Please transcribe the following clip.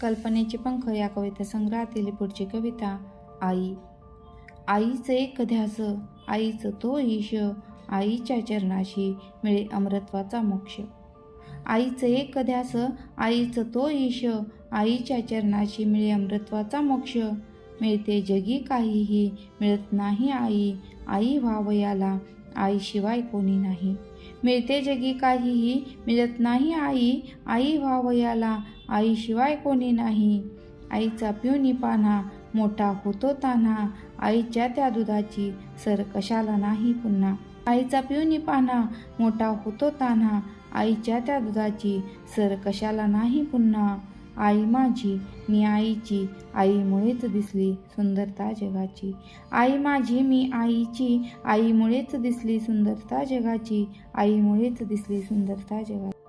कल्पनेचे पंख या कविता संग्रहातील पुढची कविता आई. आईचं एक ध्यास आईचं तो ईश आईच्या चरणाशी मिळे अमृत्वाचा मोक्ष. आईचं एक ध्यास आईचं तो ईश आईच्या चरणाशी मिळे अमृत्वाचा मोक्ष. मिळते जगी काहीही मिळत नाही आई आई व्हावयाला आईशिवाय कोणी नाही. मिळते जगी काहीही मिळत नाही आई आई व्हावयाला आईशिवाय कोणी नाही. आईचा पिऊनी पाना मोठा होतो तान्हा आईच्या त्या दुधाची सर कशाला नाही पुन्हा. आईचा पिऊनी पाना मोठा होतो तान्हा आईच्या त्या दुधाची सर कशाला नाही पुन्हा. आई माझी मी आईची. आईमुळेच दिसली सुंदरता जगाची. आई माझी मी आईची. आईमुळेच दिसली सुंदरता जगाची. आईमुळेच दिसली सुंदरता जगाची.